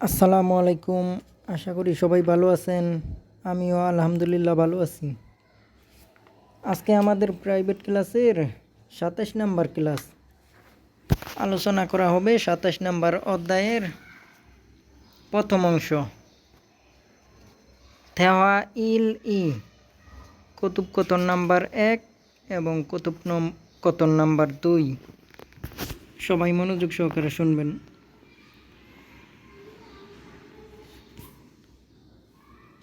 আসসালামু আলাইকুম। আশা করি সবাই ভালো আছেন। আমিও আলহামদুলিল্লাহ ভালো আছি। আজকে আমাদের প্রাইভেট ক্লাসের সাতাশ নাম্বার ক্লাস আলোচনা করা হবে সাতাশ নাম্বার অধ্যায়ের প্রথম অংশ। থেওয়া ইল ই। কতুব কতন নাম্বার এক এবং কতুব কতন নাম্বার দুই। সবাই মনোযোগ সহকারে শুনবেন।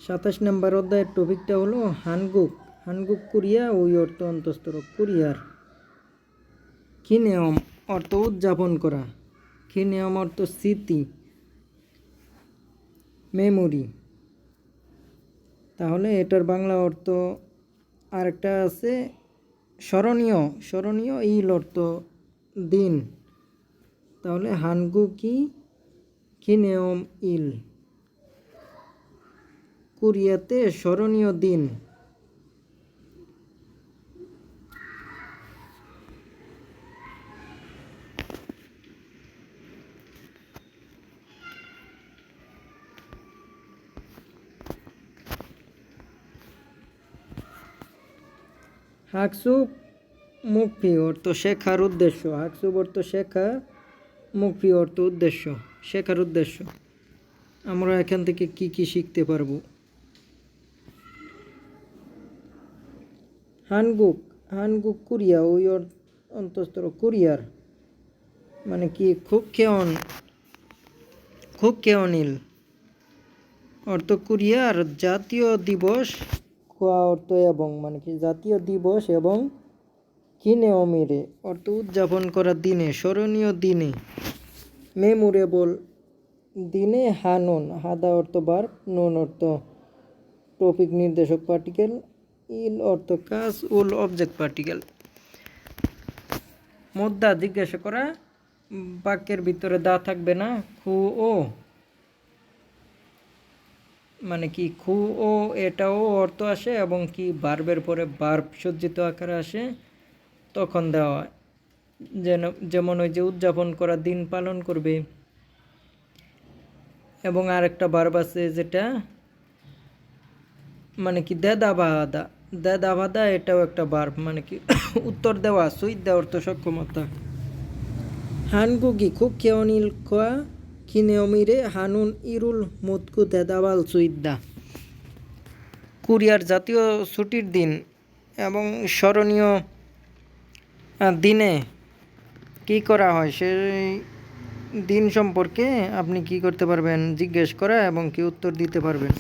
সাতাশ নম্বর অধ্যায়ের টপিকটা হলো হানগুক। হানগুক কুরিয়া ওই অর্থ অন্তস্তর কুরিয়ার। কি নিয়ম? অর্থ উদযাপন করা। কি নিয়ম? অর্থ স্মৃতি। মেমোরি। তাহলে এটার বাংলা অর্থ আরেকটা আছে স্মরণীয়। স্মরণীয় ইল অর্থ দিন। তাহলে হানগু কি কি নিয়ম? ইল। কোরিয়াতে স্মরণীয় দিন। হাকসুপ মুক্তি অর্থ শেখার উদ্দেশ্য। হাকসুপ অর্থ শেখা মুক্তি অর্থ উদ্দেশ্য। শেখার উদ্দেশ্য। আমরা এখান থেকে কি কি শিখতে পারব? হানগুক হানগুক কুরিয়া ওই অন্তস্তর কুরিয়ার। মানে কি, খুব কেয়ন খুব কেয়নিল অর্থ কুরিয়ার জাতীয় দিবস খোয়া অর্থ এবং মানে কি, জাতীয় দিবস এবং কিনে অমিরে। অর্থ উদযাপন করার দিনে, স্মরণীয় দিনে। মেমোরেবল দিনে হানুন হাদা অর্থ বার, নুন অর্থ টপিক নির্দেশক পার্টিকেল ইল অর্থ কাজ, উল অবজেক্ট পার্টিকেল মুদ্রা জিজ্ঞাসা করা, বাক্যের ভিতরে দা থাকবে না, খু ও। মানে কি, খু ও এটাও অর্থ আসে এবং কি বার্বের পরে বার্ব সজ্জিত আকারে আসে, তখন দেওয়া হয়। যেন, যেমন ওই যে উদযাপন করা, দিন পালন করবে। এবং আরেকটা বার্ব আছে যেটা মানে কি দেদা বাহাদা দেদা বাদা এটাও একটা বার্ব মানে কি, উত্তর দেওয়া সুইট দেওয়ার তো সক্ষমতা। হানগুগি খুব কেওনিল খোয়া কিনেওমিরে হানুন ইরুল মুতকু দেদাবাল সুইদ্দা। কুরিয়ার জাতীয় ছুটির দিন এবং স্মরণীয় দিনে কি করা হয়? সেই দিন সম্পর্কে আপনি কি করতে পারবেন? জিজ্ঞেস করা এবং কি উত্তর দিতে পারবেন?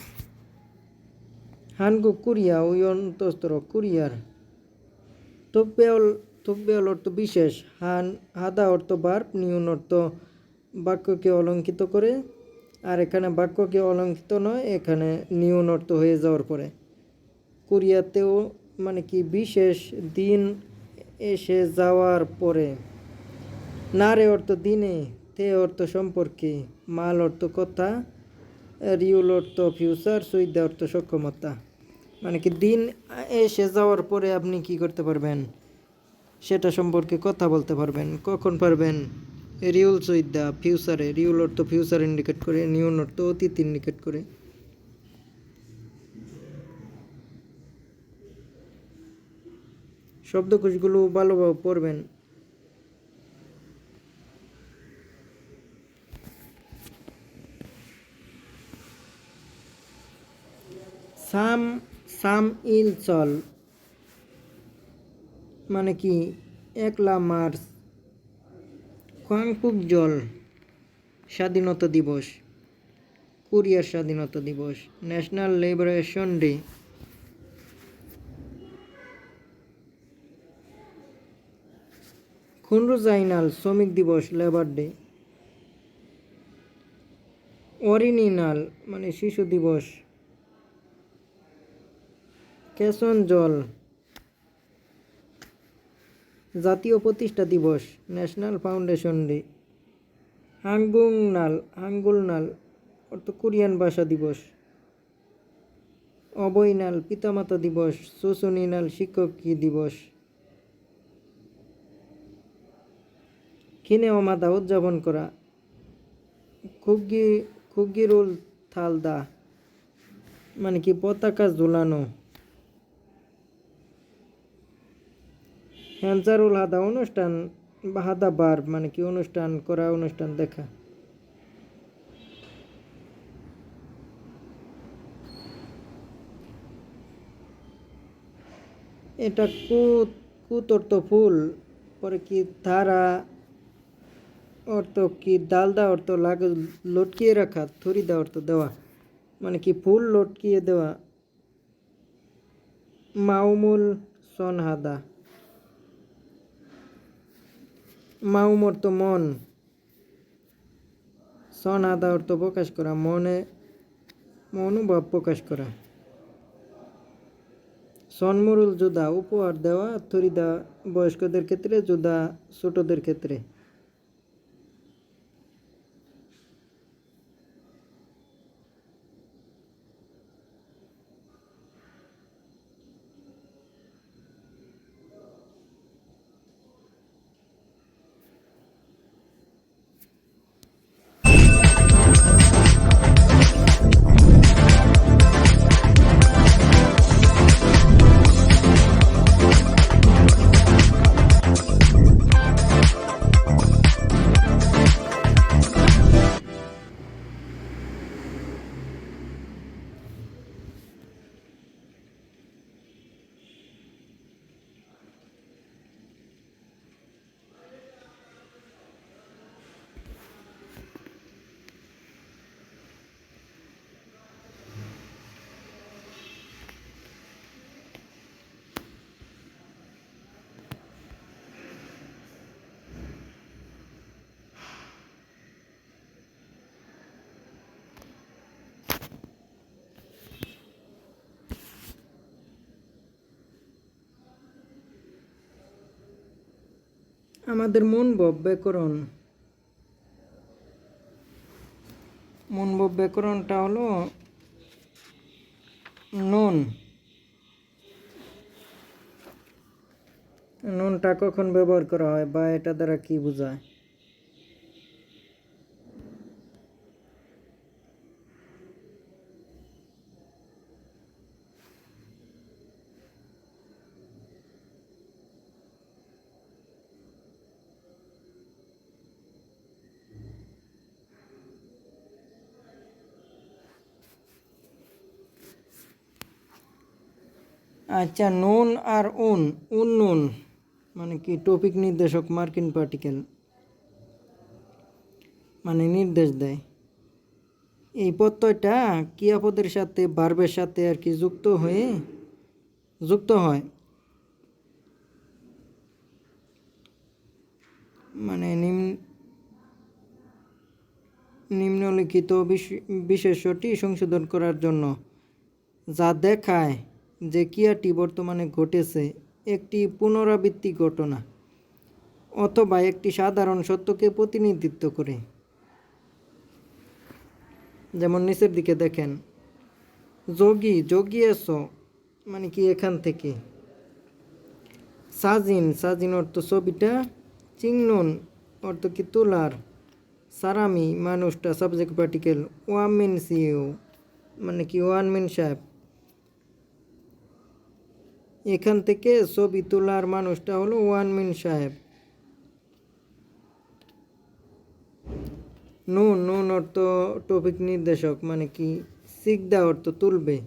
হানগু কুরিয়া ওই অন্তস্তর কুরিয়ার তব্বেল তব্বেল অর্থ বিশেষ হান হাদা অর্থ বার্ব নিউন অর্থ বাক্যকে অলঙ্কিত করে আর এখানে বাক্যকে অলঙ্কিত নয় এখানে নিউন অর্থ হয়ে যাওয়ার পরে কোরিয়াতেও মানে কি বিশেষ দিন এসে যাওয়ার পরে নারে অর্থ দিনে তে অর্থ সম্পর্কে মাল অর্থ কথা রিউল অর্থ ফিউচার সুইদা অর্থ সক্ষমতা। মানে কি দিন এসে যাওয়ার পরে আপনি কি করতে পারবেন? সেটা সম্পর্কে কথা বলতে পারবেন, কখন পারবেন? রিউল সুইদা ফিউচারে রিউল অর্থ ফিউচার ইন্ডিকেট করে নিউন অর্থ অতীত ইন্ডিকেট করে। শব্দকোষগুলো ভালোভাবে পড়বেন। সাম সাম ইল চল। মানে কি? একলা মার্চ খোয়াংপুক জল। স্বাধীনতা দিবস। কোরিয়ার স্বাধীনতা দিবস। National liberation day. খুনরুজাইনাল শ্রমিক দিবস, লেবার ডে। অরিনিনাল মানে শিশু দিবস। কেশন জল। জাতীয় প্রতিষ্ঠা দিবস, ন্যাশনাল ফাউন্ডেশন ডে। হাঙ্গুংনাল, হাঙ্গুলনাল, অর্থ কোরিয়ান ভাষা দিবস। অবৈনাল, পিতামাতা দিবস, শোষণিনাল শিক্ষকী দিবস। খিনে অমাদা উদযাপন করা। খুবই খুগিরুল থালদা। মানে কি পতাকা ঝুলানো। হ্যান্সারুল হাদা অনুষ্ঠান, হাদা বার মানে কি অনুষ্ঠান, করা অনুষ্ঠান দেখা। এটা কুত কুত অর্থ ফুল, পরে কি ধারা, অর্থ কি ডালদা অর্থ লাগ, লটকিয়ে রাখা থরিদা অর্থ দেওয়া মানে কি ফুল লটকিয়ে দেওয়া। মাউমুল সনহাদা। মাউম অর্থ মন সনহাদা অর্থ প্রকাশ করা, মনে, মনোভাব প্রকাশ করা। সনমরুল যোদা, উপহার দেওয়া, থরিদা বয়স্কদের ক্ষেত্রে, যোদা ছোটদের ক্ষেত্রে। আমাদের মন ব্যাকরণ মন ব্যাকরণটা হলো নুন। নুনটা কখন ব্যবহার করা হয় বা এটা দ্বারা কি বোঝায়? আচ্ছা নুন আর উন উন নুন মানে কি টপিক নির্দেশক মার্কিন পার্টিকেল? মানে নির্দেশ দেয়। এই প্রত্যয়টা ক্রিয়াপদের সাথে, বার্বের সাথে আর কি যুক্ত হয়ে যুক্ত হয়। মানে নিম্ন নিম্নলিখিত বিশ- বিশেষ্যটি সংশোধন করার জন্য যা দেখায় যে ক্রিয়াটি বর্তমানে ঘটেছে একটি পুনরাবৃত্তি ঘটনা অথবা একটি সাধারণ সত্যকে প্রতিনিধিত্ব করে। যেমন নিচের দিকে দেখেন, যোগী যোগী এসো মানে কি এখান থেকে? সাজিন সাজিন অর্থ ছবিটা, চিংনুন অর্থ কি তোলার, সারামি মানুষটা সাবজেক্ট পার্টিকেল ওয়ান মিন সিও মানে কি ওয়ান মিন সাহেব এখান থেকে ছবি তোলার মানুষটা হলো ওয়ান মিন সাহেব নুন নুন অর্থ টপিক নির্দেশক মানে কি সিগদা অর্থ তুলবে।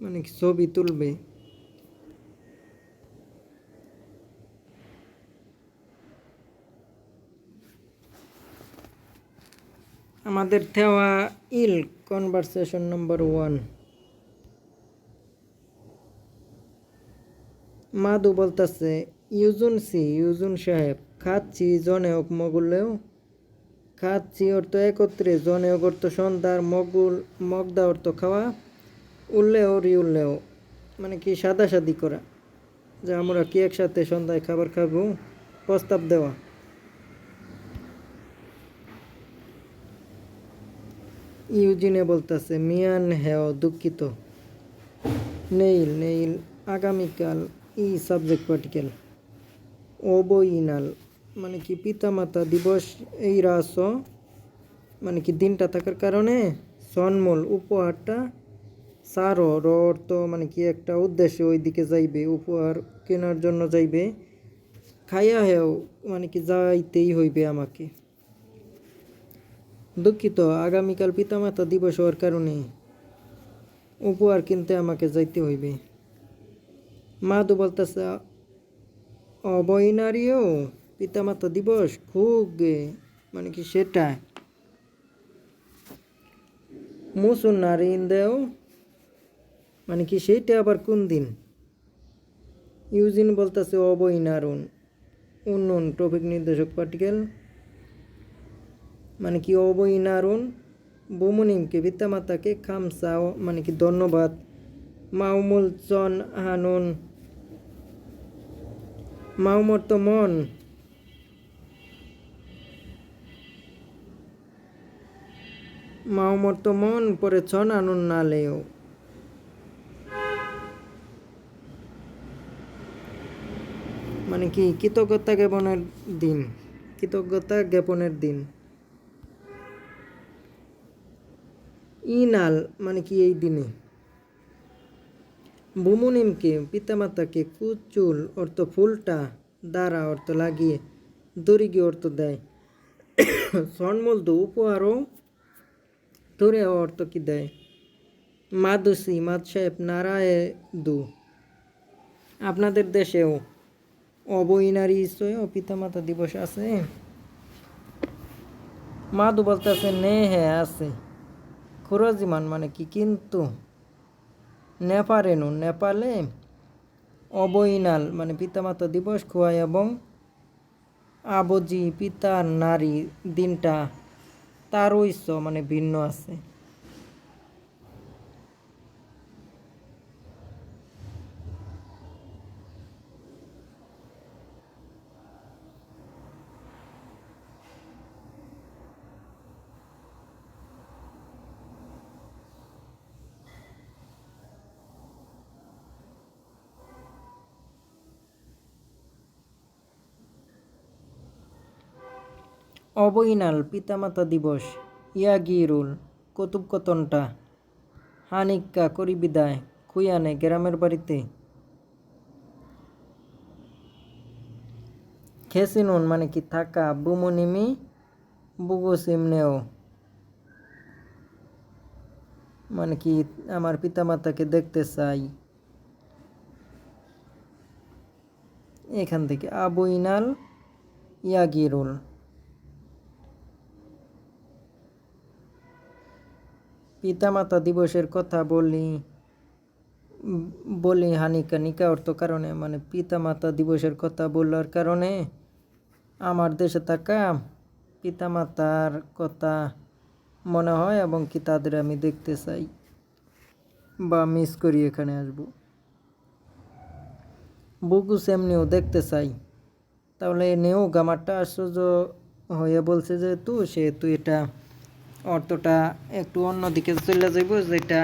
মানে কি ছবি তুলবে। আমাদের থেওয়া ইল কনভারসেশন নম্বর ওয়ান মাদু বলতেছে, ইউজুন সি, ইউজুন সাহেব, খাচ্ছি জনে হোক মগুলেও, খাচ্ছি অর্থ একত্রে, জনে হোক অর্থ সন্ধ্যার, মগুল, মগদা অর্থ খাওয়া উল্লেও রি উল্লেও মানে কি সাদা সাদি করা, যে আমরা কি একসাথে সন্ধ্যায় খাবার খাব, প্রস্তাব দেওয়া। ইউজিনে বলতেছে, মিয়ান হেও দুঃখিত, নেইল নেইল, আগামীকাল ই সাবজেক্ট পার্টিকেল অবইনাল মানে কি পিতামাতা দিবস, এই রাস মানে কি দিনটা থাকার কারণে সনমূল, উপহারটা সারো, র অর্থ মানে কি একটা উদ্দেশ্যে ওই দিকে যাইবে, উপহার কেনার জন্য যাইবে, খাইয়া হেও মানে কি যাইতেই হইবে আমাকে। দুঃখিত, আগামীকাল পিতামাতা দিবস হওয়ার কারণে উপহার কিনতে আমাকে যাইতে হইবে। মাদু বলতেছে অবৈনারীও পিতামাতা দিবস, খুব গে মানে কি সেটা মুসুন নারীন দেও মানে কি সেইটা আবার কোন দিন? ইউজিন বলতেছে অবৈনারুন উন্নয়ন টপিক নির্দেশক পার্টিকেল মানে কি অবৈনারুন বুমুনিমকে পিতামাতাকে খামসাও মানে কি ধন্যবাদ। মাউমুল চন হানুন মাউমর তো মন। মাউমর তো মন, পরে ছন আনুন নালেও মানে কি, কৃতজ্ঞতা জ্ঞাপনের দিন, কৃতজ্ঞতা জ্ঞাপনের দিন। ইনাল মানে কি এই দিনে? বুমুনিমকে পিতামাতাকে কুচুল অর্থ ফুলটা দ্বারা অর্থ লাগিয়ে দরিগি অর্থ দেয়। সন্মূলদ উপহারও ধরে অর্থ কি দেয়? মাদুসি মাদ সাহেব নারায় দু আপনাদের দেশেও অবৈনারী ইসয় ও পিতামাতা দিবস আছে? মাদু বলতেছে নে হ্যাঁ আছে। খুরজিমান মানে কি? কিন্তু নেপারেনু নেপালে অবৈনাল মানে পিতামাতা দিবস খোয়াই এবং আবজি, পিতার নারী, দিনটা তারই মানে ভিন্ন আছে। অবৈনাল পিতামাতা দিবস। ইয়াগিরুল কতুবকতনটা। হানিক্কা করি বিদায় গ্রামের বাড়িতে। খেসিনুন মানে কি? থাকা বুমনিমি বুগুসিমনেও মানে কি? আমার পিতামাতাকে দেখতে চাই। এখান থেকে আবুইনাল ইয়াগিরুল। পিতামাতা দিবসের কথা বলি বলি হানিকা নিকা অর্থ কারণে মানে পিতামাতা দিবসের কথা বলার কারণে আমার দেশে থাকা পিতামাতার কথা মনে হয় এবং কি তাদের আমি দেখতে চাই বা মিস করি এখানে আসব। বুকুস এমনিও দেখতে চাই। তাহলে নেও গামারটা আশ্চর্য হয়ে বলছে যেহেতু সেহেতু এটা অর্থটা একটু অন্যদিকে চলে যাইব, যেটা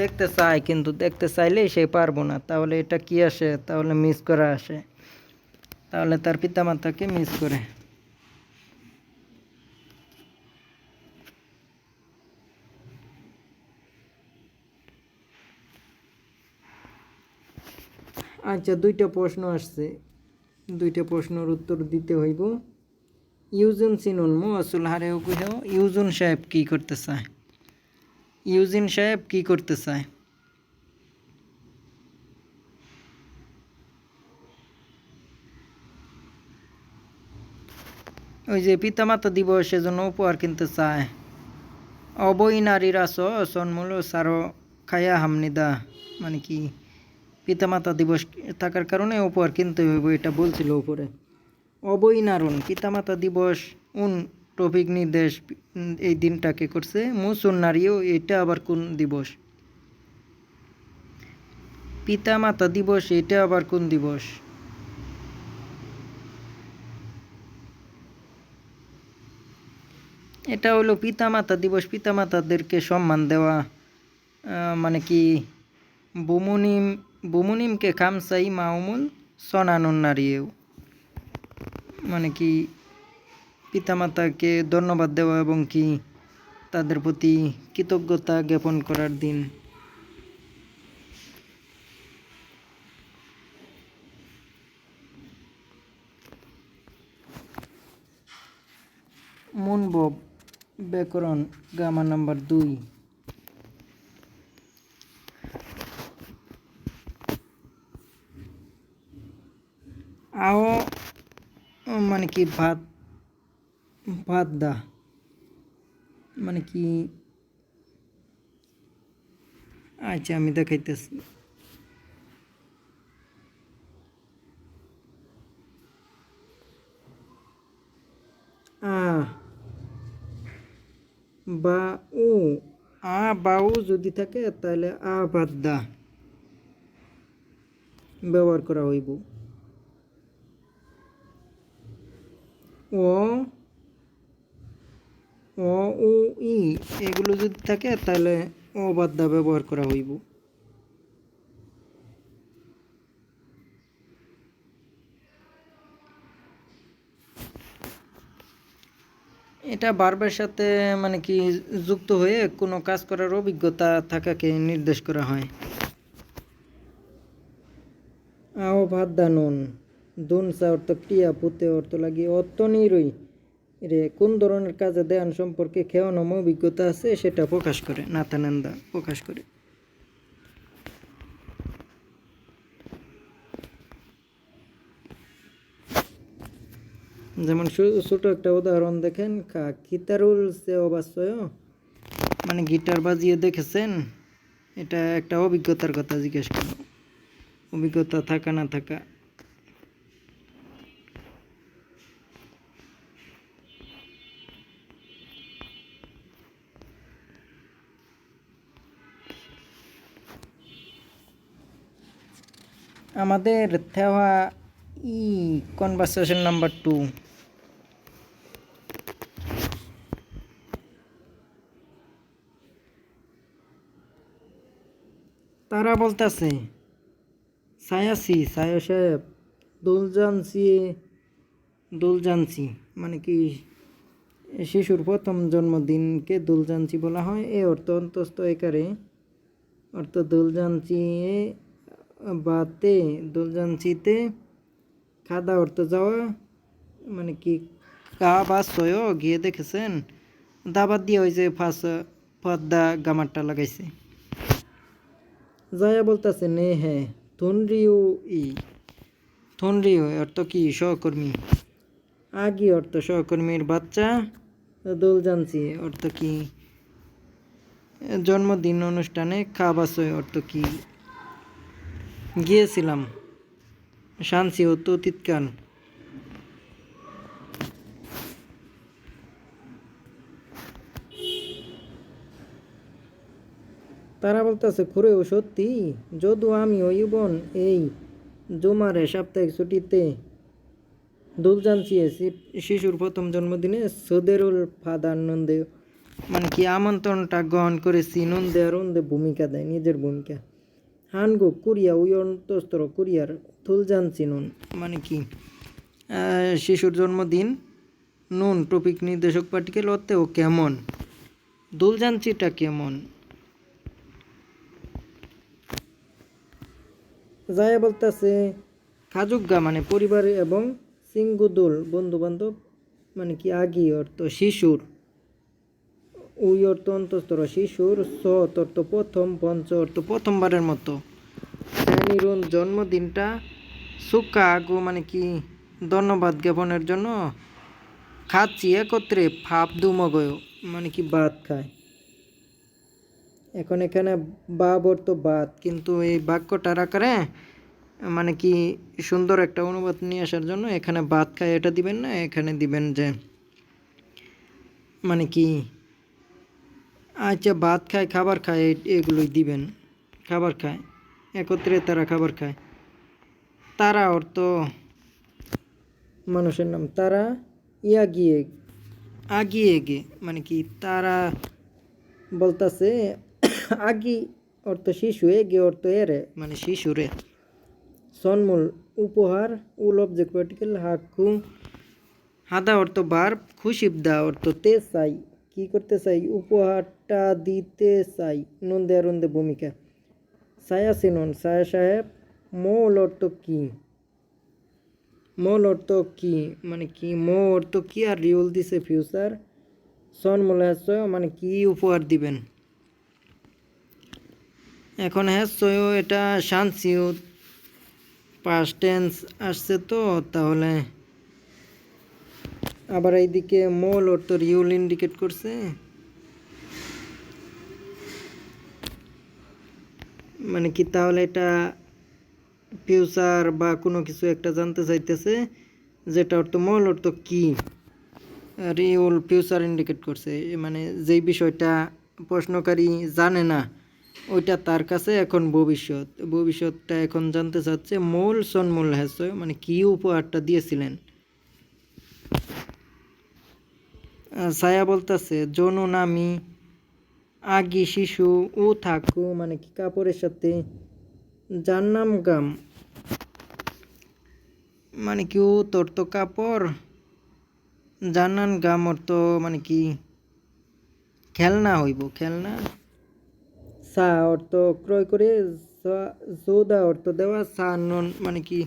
দেখতে চাই, কিন্তু দেখতে চাইলে সে পারব না। তাহলে এটা কি আসে? তাহলে মিস করা আসে। তাহলে তার পিতামাতাকে মিস করে। আচ্ছা দুইটা প্রশ্ন আসছে। দুইটা প্রশ্নের উত্তর দিতে হইব। ইউজুন সিনুন মো আসল হারে কুহ ইউজুন সাহেব কি করতে চায় ইউজিন সাহেব কি করতে চায় ওই যে পিতামাতা দিবস সেজন্য উপহার কিনতে চায় অবৈ নারীরা সন্মূল সারো, খায়া হামনিদা মানে কি, পিতামাতা দিবস থাকার কারণে উপহার কিনতে হইব, এটা বলছিল উপরে। অবৈ নারুন পিতামাতা দিবস, উন টপিক নির্দেশ, এই দিনটাকে করছে? মুসুন নারীও, এটা আবার কোন দিবস? পিতামাতা দিবস, এটা আবার কোন দিবস? এটা হলো পিতামাতা দিবস, পিতামাতাদেরকে সম্মান দেওয়া মানে কি, বুমুনিম, বুমুনিমকে খামসাই মাউমুল সনানুন নারীও মানে কি পিতামাতাকে ধন্যবাদ দেওয়া এবং কি তাদের প্রতি কৃতজ্ঞতা জ্ঞাপন করার দিন। মুনবব ব্যাকরণ, গামা নাম্বার দুই। আও মানে কি ভাত ভাত দা মানে কি আচ্ছা আমি দেখাইতেছি আ বা উ আ বা উ যদি থাকে তাহলে আ বাদ দা ব্যবহার করা হইব ও অ উ, ই, এগুলো যদি থাকে তাহলে ও বাদ দা ব্যবহার করা হইব। এটা বারবার সাথে মানে কি যুক্ত হয়ে কোনো কাজ করার অভিজ্ঞতা থাকাকে নির্দেশ করা হয়। আও ভাত দানুন দুন অর্থ ক্রিয়া পুতে অর্থ লাগি অর্থ নিরই। রে কোন ধরনের কাজে দেয়ান সম্পর্কে খেয়ানম অভিজ্ঞতা আছে সেটা প্রকাশ করে নাতানন্দা প্রকাশ করে। যেমন ছোট একটা উদাহরণ দেখেন কা সে অবাস্তয়। মানে গিটার বাজিয়ে দেখেছেন, এটা একটা অভিজ্ঞতার কথা জিজ্ঞেস করো অভিজ্ঞতা থাকা না থাকা। আমাদের থেওয়া ই কনভারসেশন নাম্বার টু তারা বলতেছে, সায়াসি সায়া সাহেব দোলজানসি দোলজানসি মানে কি শিশুর প্রথম জন্মদিনকে দোলজানসি বলা হয়। এ অর্থ অন্তস্থ একারে। অর্থ দোলজানসি বাতে দোলজানসিতে খাদা অর্থ যাওয়া মানে কি কা বা সয় গিয়ে দেখেছেন? দাবাত দিয়ে ওই যে ফাঁস, পদ্মা গামারটা লাগাইছে। জয়া বলতেছে, নে হ্যাঁ থনরিও ই। থনরিও অর্থ কি, সহকর্মী? আগি অর্থ সহকর্মীর বাচ্চা। দোল জানছি অর্থ কি? জন্মদিন অনুষ্ঠানে খাবাসয় অর্থ কি? গিয়েছিলাম। শান্সি হতো অতীতকাল তারা বলতেছে খুঁড়েও সত্যি? যদু আমি ওই বোন এই জুমারে সাপ্তাহিক ছুটিতে দোল জানছি শিশুর প্রথম জন্মদিনে সদেরুল ফাদার নন্দে মানে কি আমন্ত্রণটা গ্রহণ করেছি, নন্দে আর ভূমিকা দেয়, নিজের ভূমিকা। হানগো কুরিয়া ওই অন্তস্তর কুরিয়ার তুল জানছি নুন মানে কি শিশুর জন্মদিন, নুন টপিক নির্দেশক পার্টিকেল অর্থেও কেমন? দুলজানচিটা কেমন? যায়া বলতেছে, খাজুগা মানে পরিবার এবং সিঙ্গুদুল বন্ধু বান্ধব মানে কি আগি অর্থ শিশুর। উই অর্থ অন্তস্তর শিশুর সৎ অর্থ প্রথম পঞ্চ অর্থ প্রথমবারের মতো। শ্রেণীরুন জন্মদিনটা সুকা আগু মানে কি? ধন্যবাদ জ্ঞাপনের জন্য খাচ্ছি একত্রে ফাপ দুমগয় মানে কি ভাত খায়। এখন এখানে বাব অর্থ বাদ কিন্তু এই বাক্যটার আকারে মানে কি সুন্দর একটা অনুবাদ নিয়ে আসার জন্য এখানে ভাত খায় এটা দিবেন না, এখানে দিবেন যে মানে কি আচ্ছা ভাত খায়, খাবার খায়, এ- এগুলোই দিবেন। খাবার খায়। একত্রে তারা খাবার খায়। তারা অর্থ মানুষের নাম তারা ইয়া গিয়ে আগিয়ে গে মানে কি? তারা বলতাছে, আগি অর্থ শিশু, এগে অর্থ এরে মানে শিশুরে। সন্মূল, উপহার উল অবজেক্ট পার্টিকেল হাকু। হাদা অর্থ বার খুশিবদা অর্থ তে চাই। কি করতে চাই? উপহারটা দিতে চাই। নন্দে আনন্দে ভূমিকা। সায়া সিনন সায়া সাহেব, মূল অর্থ কি? মূল অর্থ কি? মানে কি মো অর্থ কি আর রিউল দিছে ফিউচার? সন মূল্যাশ্রয় মানে কি উপহার দিবেন? এখন হ্যাঁ সয়ও এটা শান্সিও পাস্ট টেন্স আসছে তো, তাহলে আবার এইদিকে মূল অর্থ রিউল ইন্ডিকেট করছে। মানে কি তাহলে এটা ফিউচার বা কোনো কিছু একটা জানতে চাইতেছে, যেটা অর্থ মূল অর্থ কি? রিউল ফিউচার ইন্ডিকেট করছে মানে যেই বিষয়টা প্রশ্নকারী জানে না, ওইটা তার কাছে এখন ভবিষ্যৎ। ভবিষ্যৎটা এখন জানতে চাচ্ছে মূল সন মূল হ্যাসয় মানে কি উপহারটা দিয়েছিলেন। ছায়া বলতেছে জনুন আমি আগি শিশু ও থাকু মানে কি কাপড়ের সাথে? যার নাম গাম। মানে কি ও তোর তো কাপড়? জানান গাম অর্থ মানে কি খেলনা হইব, খেলনা? সা অর্থ ক্রয় করে জোদা অর্থ দেওয়া সা, নন মানে কি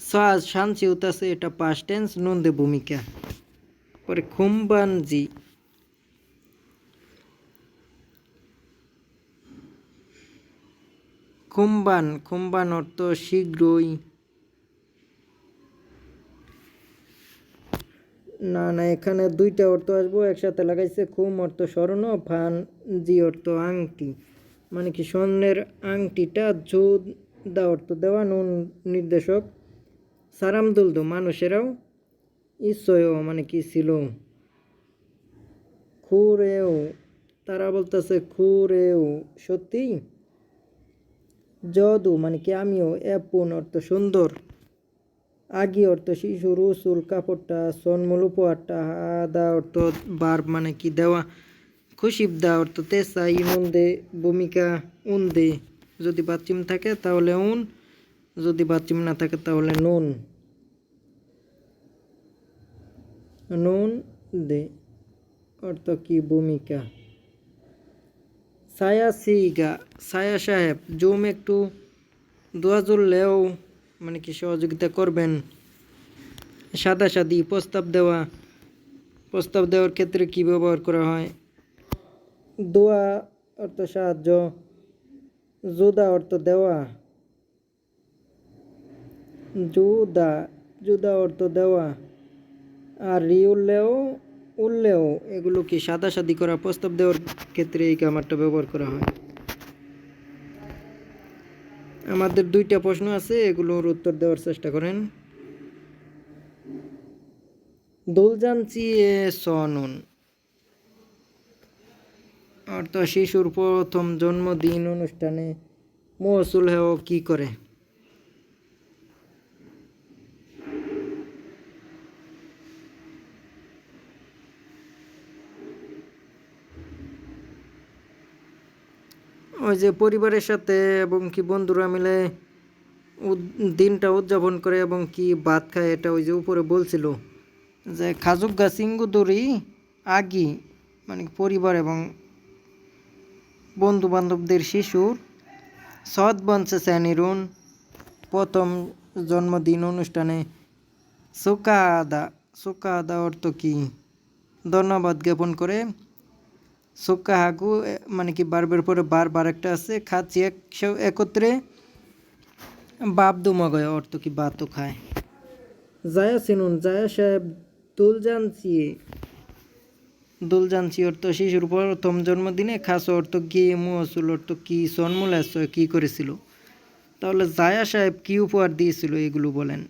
সা শান্তি উতাসে, এটা পাস্ট টেন্স নন্দে ভূমিকা। পরে খুম্বানজি। খুম্বান খুম্বান অর্থ শীঘ্রই। না না, এখানে দুইটা অর্থ আসব, একসাথে লাগাইছে খুম অর্থ স্বর্ণ, ফান জি অর্থ আংটি। মানে কি স্বর্ণের আংটিটা যোদা অর্থ দেওয়া, নুন নির্দেশক। সারাম দুলদো, মানুষেরাও ঈশ্বয় মানে কি ছিল? খুরেও, তারা বলতেছে খুরেও সত্যি যদু মানে কি আমিও এপুন অর্থ সুন্দর। আগি অর্থ শিশু, রসুল, কাপড়টা, সন্মূল, উপহারটা, আদা অর্থ বার মানে কি দেওয়া। খুশিব দা অর্থ তেসা ইনন্দে ভূমিকা, উন দে। যদি বাচ্চিম থাকে তাহলে উন, যদি বাচ্চিম না থাকে তাহলে নুন। নুন দে, অর্থ কি, ভূমিকা। সায়া সিগা সায়া সাহেব, জুম একটু দোয়া জুড়লেও মানে কি সহযোগিতা করবেন? সাদা সাদি, প্রস্তাব দেওয়া। প্রস্তাব দেওয়ার ক্ষেত্রে কি ব্যবহার করা হয়? দোয়া অর্থ সাহায্য জুদা অর্থ দেওয়া। জুদা জুদা অর্থ দেওয়া। আর রি উল্লেও কি সাদা সাদি করা প্রস্তাব দেওয়ার ক্ষেত্রে এই কামারটা ব্যবহার করা হয়। আমাদের দুইটা প্রশ্ন আছে, এগুলোর উত্তর দেওয়ার চেষ্টা করেন। দোলজানচি এ সনুন। অর্থাৎ শিশুর প্রথম জন্মদিন অনুষ্ঠানে মহসুল হেও কি করে? ওই যে পরিবারের সাথে এবং কি বন্ধুরা মিলে দিনটা উদযাপন করে এবং কি ভাত খায় এটা ওই যে উপরে বলছিল যে খাজুক গা সিঙ্গুদুরি আগি মানে পরিবার এবং বন্ধু বান্ধবদের শিশুর সৎ বংশে স্যানিরুন প্রথম জন্মদিন অনুষ্ঠানে সুকা আদা সুকা আদা অর্থ কি? ধন্যবাদ জ্ঞাপন করে সুক্কা এ, মানে কি বারবার পরে বার বার একটা আছে খাচ্ছি একশো একত্রে। বাপ দুমগয় অর্থ কি বাতও খায়। জায়া সিনুন জায়া সাহেব দুলজানচি দুলজানচি অর্থ শিশুর প্রথম জন্মদিনে খাস অর্থ কি মুসুল অর্থ কি সন্মূল আশ্রয় কি করেছিল। তাহলে জায়া সাহেব কি উপহার দিয়েছিল এগুলো বলেন।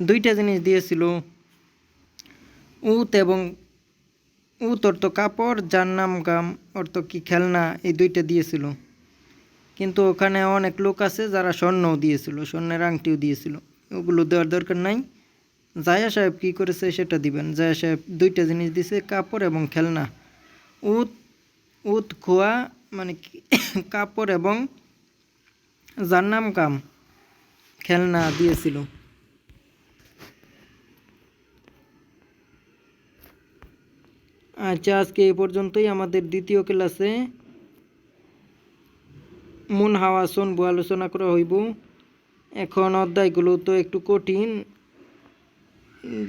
দুইটা জিনিস দিয়েছিল। উত এবং উত অর্থ কাপড়, যার নাম গাম অর্থ কি খেলনা, এই দুইটা দিয়েছিল। কিন্তু ওখানে অনেক লোক আছে যারা স্বর্ণও দিয়েছিল, স্বর্ণের আংটিও দিয়েছিল। ওগুলো দেওয়ার দরকার নাই। জায়া সাহেব কি করেছে সেটা দিবেন। জায়া সাহেব দুইটা জিনিস দিয়েছে কাপড় এবং খেলনা। উত উত খোয়া মানে কাপড় এবং যার নাম কাম খেলনা দিয়েছিল। আচ্ছা আজকে এই পর্যন্তই আমাদের দ্বিতীয় ক্লাসে মন হাওয়া শুনব আলোচনা করা হইব। এখন অধ্যায়গুলো তো একটু কঠিন,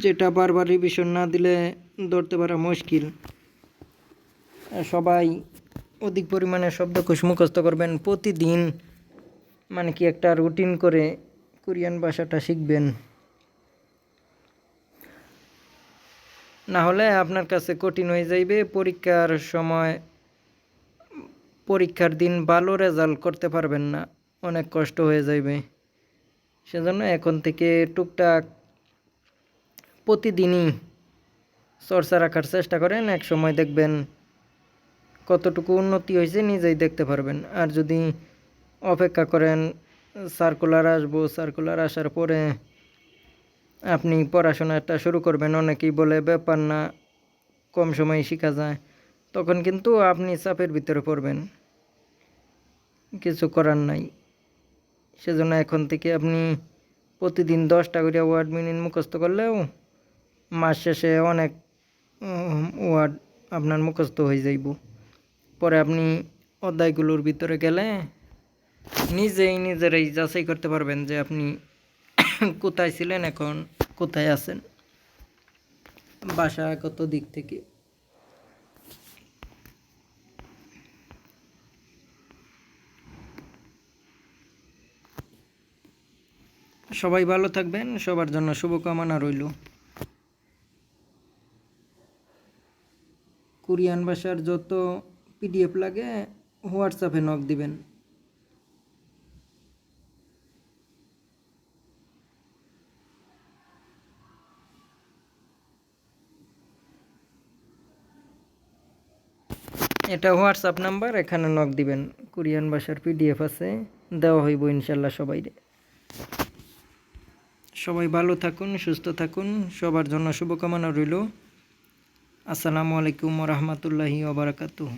যেটা বারবার রিভিশন না দিলে ধরতে পারা মুশকিল। সবাই অধিক পরিমাণে শব্দকোষ মুখস্থ করবেন। প্রতিদিন মানে কি একটা রুটিন করে কোরিয়ান ভাষাটা শিখবেন। না হলে আপনার কাছে কঠিন হয়ে যাইবে। পরীক্ষার সময়, পরীক্ষার দিন ভালো রেজাল্ট করতে পারবেন না। অনেক কষ্ট হয়ে যাইবে। সেজন্য এখন থেকে টুকটাক প্রতিদিনই চর্চা রাখার চেষ্টা করেন। এক সময় দেখবেন কতটুকু উন্নতি হয়েছে, নিজেই দেখতে পারবেন। আর যদি অপেক্ষা করেন সার্কুলার আসব সার্কুলার আসার পরে আপনি পড়াশোনাটা শুরু করবেন, অনেকেই বলে ব্যাপার না, কম সময়ে শেখা যায়। তখন কিন্তু আপনি চাপের ভিতরে পড়বেন। কিছু করার নাই। সেজন্য এখন থেকে আপনি প্রতিদিন দশটা করে ওয়ার্ড মিনিট মুখস্থ করলেও মাস শেষে অনেক ওয়ার্ড আপনার মুখস্থ হয়ে যাইব। পরে আপনি অধ্যায়গুলোর ভিতরে গেলে নিজেই নিজেরাই যাচাই করতে পারবেন যে আপনি কোথায় ছিলেন এখন? কোথায় আছেন? ভাষাগত দিক থেকে? সবাই ভালো থাকবেন, সবার জন্য শুভকামনা রইল। কোরিয়ান ভাষার যত পিডিএফ লাগে, হোয়াটসঅ্যাপে নক দিবেন। এটা হোয়াটসঅ্যাপ নাম্বার, এখানে নক দিবেন। কোরিয়ান ভাষার পিডিএফ আছে, দেওয়া হইব ইনশাল্লাহ সবাই সবাই ভালো থাকুন, সুস্থ থাকুন, সবার জন্য শুভকামনা রইল। আসসালামু আলাইকুম রহমতুল্লাহি ওবরাকাতুহ